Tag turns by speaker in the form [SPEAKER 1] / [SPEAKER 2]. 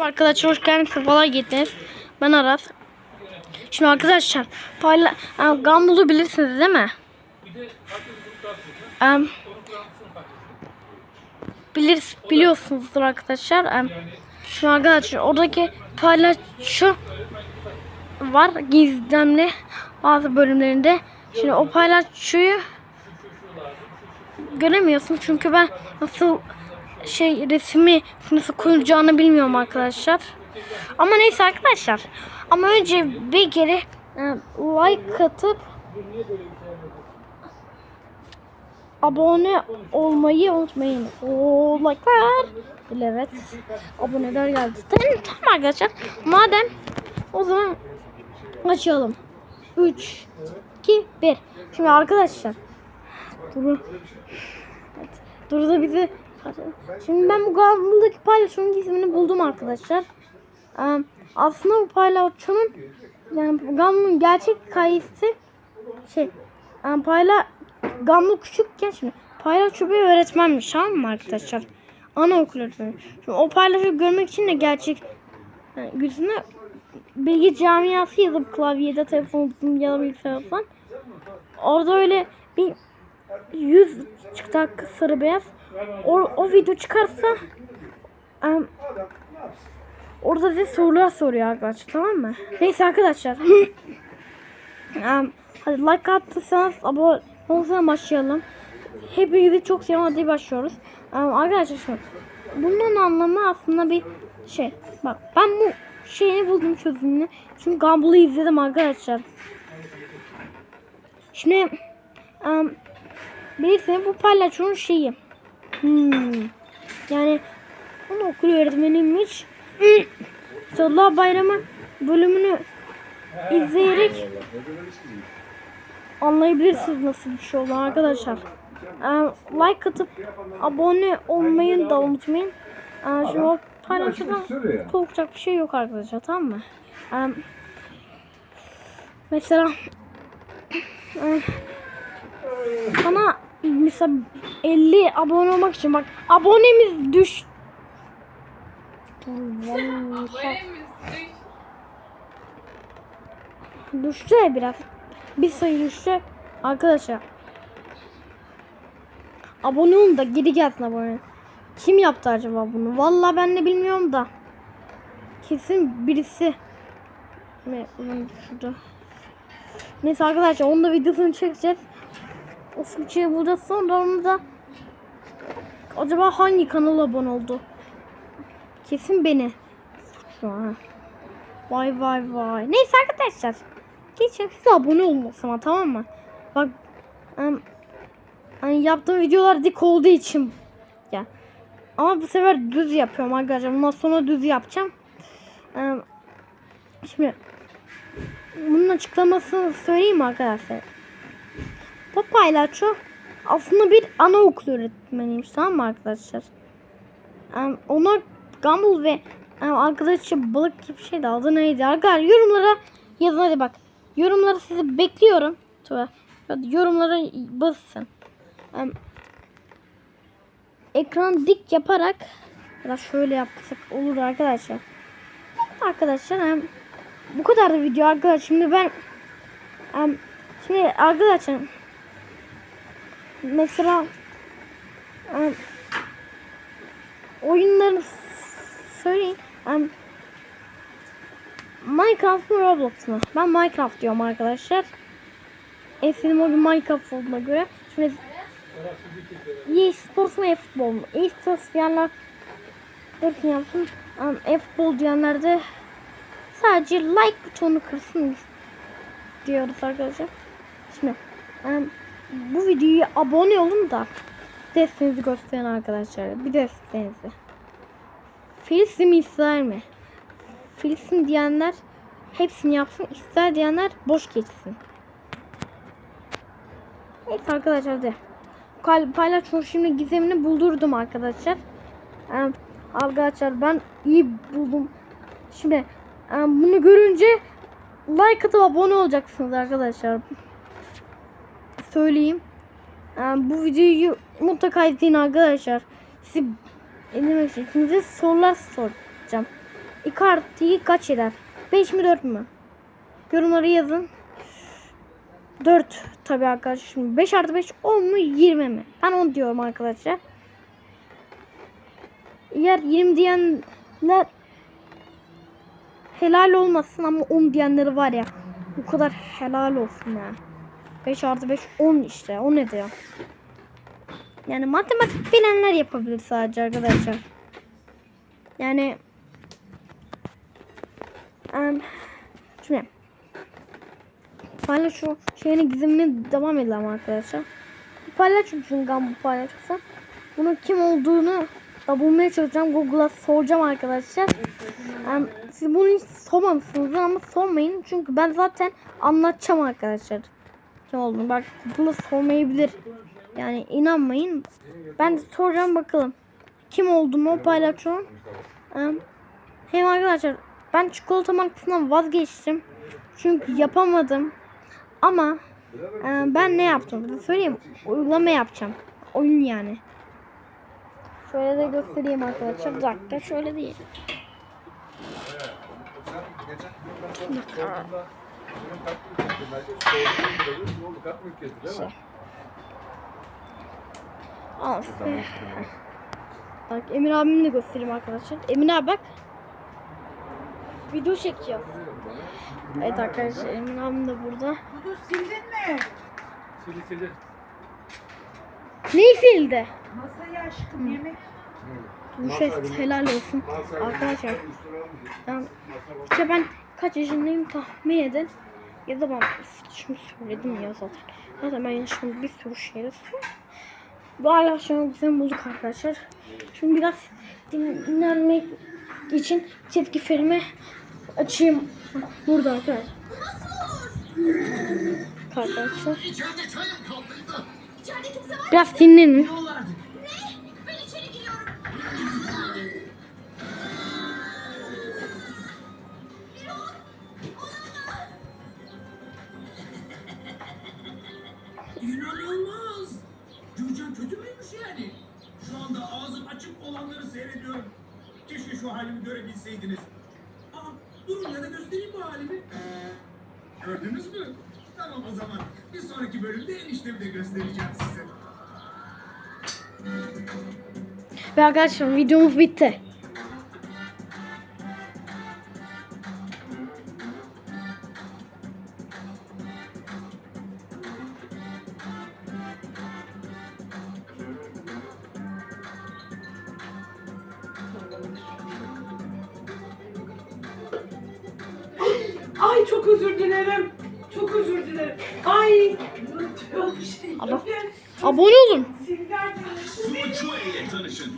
[SPEAKER 1] Arkadaşlar hoş geldiniz. Sefalar gittiniz. Ben Aras. Şimdi arkadaşlar payla um, Gumball'u bilirsiniz değil mi? Um, bilir, biliyorsunuzdur arkadaşlar. Um, şimdi arkadaşlar oradaki paylaşım var gizemli bazı bölümlerinde. Şimdi o paylaşıyı göremiyorsun çünkü ben nasıl şey resmi nasıl koyulacağını bilmiyorum arkadaşlar. Ama neyse arkadaşlar. Ama önce bir kere e, like atıp abone olmayı unutmayın. O like'lar. Evet. Aboneler geldi. Tamam, tamam arkadaşlar. Madem o zaman açalım. 3 2 1. Şimdi arkadaşlar Duru Evet. Duru da bizi Şimdi ben bu Gumball'daki paylaşımın ismini buldum arkadaşlar. Aslında bu paylaşımın yani Gumball'ın gerçek hikayesi şey yani payla Gumball küçükken şimdi paylaşımı bir öğretmenmiş tamam mı arkadaşlar? Anaokul öğretmeni. Şimdi o paylaşımı görmek için de gerçek yani yüzüne bilgi camiası yazıp klavyede telefon ya da bilgisayar falan. Orada öyle bir yüz çıktı sarı beyaz. O, o video çıkarsa em, orada size sorular soruyor arkadaşlar tamam mı? Neyse arkadaşlar. Em, hadi like attıysanız abone olursanız başlayalım. Hepinizi çok seviyorum hadi başlıyoruz. Em, arkadaşlar şu bunun anlamı aslında bir şey. Bak ben bu şeyini buldum çözümünü. Çünkü Gumball'ı izledim arkadaşlar. Şimdi em, Bilirsiniz bu palyaçonun şeyi. Hmm. Yani onu okul öğretmeniymiş. Sallah Bayramı bölümünü izleyerek anlayabilirsiniz nasıl bir şey olur arkadaşlar. Ee, like atıp abone olmayı da unutmayın. Ee, şimdi o paylaşımda korkacak bir şey yok arkadaşlar tamam mı? Ee, mesela bana mesela 50 abone olmak için bak abonemiz düş düştü ya biraz. Bir sayı düştü. Arkadaşlar. Abone olun da geri gelsin abone. Kim yaptı acaba bunu? Vallahi ben de bilmiyorum da. Kesin birisi. Ne şurada. Neyse arkadaşlar onun da videosunu çekeceğiz o fırçayı bulacağız sonra onu da acaba hangi kanala abone oldu? Kesin beni. Vay vay vay. Neyse arkadaşlar. Geçelim size abone olmasın ama tamam mı? Bak um, hani yaptığım videolar dik olduğu için ya. Ama bu sefer düz yapıyorum arkadaşlar. Bundan sonra düz yapacağım. Um, şimdi bunun açıklamasını söyleyeyim arkadaşlar? Bu paylaşo aslında bir anaokul öğretmeniymiş tamam mı arkadaşlar? Um, onlar Gumball ve um, arkadaşı balık gibi şeydi adı neydi? Arkadaşlar yorumlara yazın hadi bak. Yorumlara sizi bekliyorum. Tuva. Yorumlara basın. Um, ekran dik yaparak ya da şöyle yapsak olur arkadaşlar. Arkadaşlar um, bu kadar da video arkadaşlar. Şimdi ben um, şimdi arkadaşlar mesela um, oyunları söyleyin. Um, Minecraft mı Roblox mu? Ben Minecraft diyorum arkadaşlar. O bir Minecraft olduğuna göre. Şimdi EA Sports mu e-futbol mu? E-Sports diyenler hepsini yapsın. Um, e-futbol diyenler de sadece like butonu kırsın diyoruz arkadaşlar. Şimdi um, bu videoya abone olun da desteğinizi gösterin arkadaşlar. Bir desteğinizi. Filistin İsrail mi? Filistin diyenler hepsini yapsın. İsrail diyenler boş geçsin. Neyse arkadaşlar de. Paylaşım şimdi gizemini buldurdum arkadaşlar. Arkadaşlar ben iyi buldum. Şimdi bunu görünce like atıp abone olacaksınız arkadaşlar söyleyeyim. Yani bu videoyu mutlaka izleyin arkadaşlar. Dinlemek için size sorular soracağım. Icardi kaç eder? 5 mi 4 mü? Yorumları yazın. 4 tabii arkadaşlar. Şimdi 5 artı 5 10 mu 20 mi? Ben 10 diyorum arkadaşlar. Eğer 20 diyenler helal olmasın ama 10 diyenleri var ya. Bu kadar helal olsun ya. 5 artı 5 10 işte. O ne diyor? Yani matematik bilenler yapabilir sadece arkadaşlar. Yani em, şimdi paylaşım şeyini gizemine devam edelim arkadaşlar. Bir paylaşım Zıngan bu paylaşırsa bunun kim olduğunu da bulmaya çalışacağım. Google'a soracağım arkadaşlar. Em, siz bunu hiç sormamışsınız ama sormayın. Çünkü ben zaten anlatacağım arkadaşlar. Kim olduğunu. Bak bunu sormayabilir. Yani inanmayın. Ben de soracağım bakalım. Kim olduğumu paylaşıyorum. Em, Hem arkadaşlar ben çikolata markasından vazgeçtim. Çünkü yapamadım. Ama ben ne yaptım? Size söyleyeyim. Uygulama yapacağım. Oyun yani. Şöyle de göstereyim arkadaşlar. Bir dakika şöyle değil. Al size. Bak Emir abimi de göstereyim arkadaşlar. Emir abi bak. Video çekeceğiz. Evet arkadaşlar Emin abim de burada.
[SPEAKER 2] Dudu sildin mi?
[SPEAKER 3] Sili sili.
[SPEAKER 1] Neyi sildi?
[SPEAKER 2] Masayı aşkım yemek.
[SPEAKER 1] Bu şey helal olsun. Arkadaşlar ben, işte ben kaç yaşındayım tahmin edin. Ya da ben şunu söyledim ya zaten. Zaten ben yaşımda bir sürü şeyler söyledim. Bu arkadaşlar güzel bulduk arkadaşlar. Şimdi biraz dinlenmek için çizgi filmi açayım. Burada arkadaşlar. Arkadaşlar. Biraz dinlenin.
[SPEAKER 4] Şu anda ağzım açık olanları seyrediyorum. Keşke şu halimi görebilseydiniz. Aa, durun ya da göstereyim bu halimi. Gördünüz mü? Tamam o zaman. Bir sonraki bölümde eniştemi de göstereceğim size.
[SPEAKER 1] Ve arkadaşlar videomuz bitti.
[SPEAKER 2] Ay çok özür dilerim. Çok özür dilerim. Ay. Şey.
[SPEAKER 1] Abone olun.
[SPEAKER 2] Silver
[SPEAKER 4] Su ile tanışın.